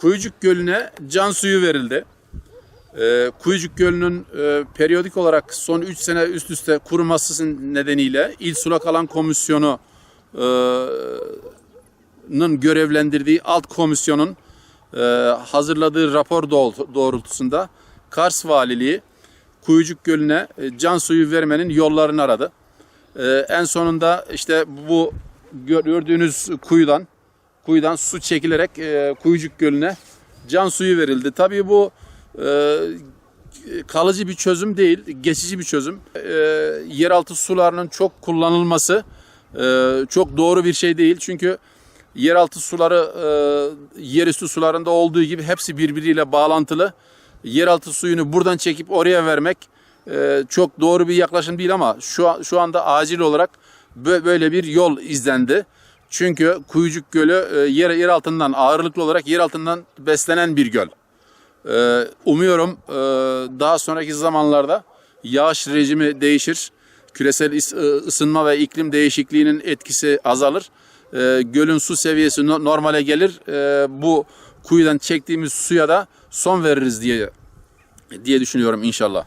Kuyucuk Gölü'ne can suyu verildi. Ee, Kuyucuk Gölü'nün e, periyodik olarak son 3 sene üst üste kuruması nedeniyle İl Sulak Alan Komisyonu e, görevlendirdiği alt komisyonun e, hazırladığı rapor doğrult- doğrultusunda Kars Valiliği Kuyucuk Gölü'ne e, can suyu vermenin yollarını aradı. E, en sonunda işte bu gö- gördüğünüz kuyudan kuyudan su çekilerek e, Kuyucuk Gölü'ne can suyu verildi. Tabii bu e, kalıcı bir çözüm değil, geçici bir çözüm. E, yeraltı sularının çok kullanılması e, çok doğru bir şey değil. Çünkü yeraltı suları e, yerüstü sularında olduğu gibi hepsi birbiriyle bağlantılı. Yeraltı suyunu buradan çekip oraya vermek e, çok doğru bir yaklaşım değil ama şu şu anda acil olarak bö- böyle bir yol izlendi. Çünkü Kuyucuk Gölü e, yer yer altından ağırlıklı olarak yer altından beslenen bir göl. Ee, umuyorum e, daha sonraki zamanlarda yağış rejimi değişir. Küresel ısınma ve iklim değişikliğinin etkisi azalır. Gölün su seviyesi no- normale gelir. Bu kuyudan çektiğimiz suya da son veririz diye diye düşünüyorum inşallah.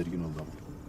tedirgin oldum.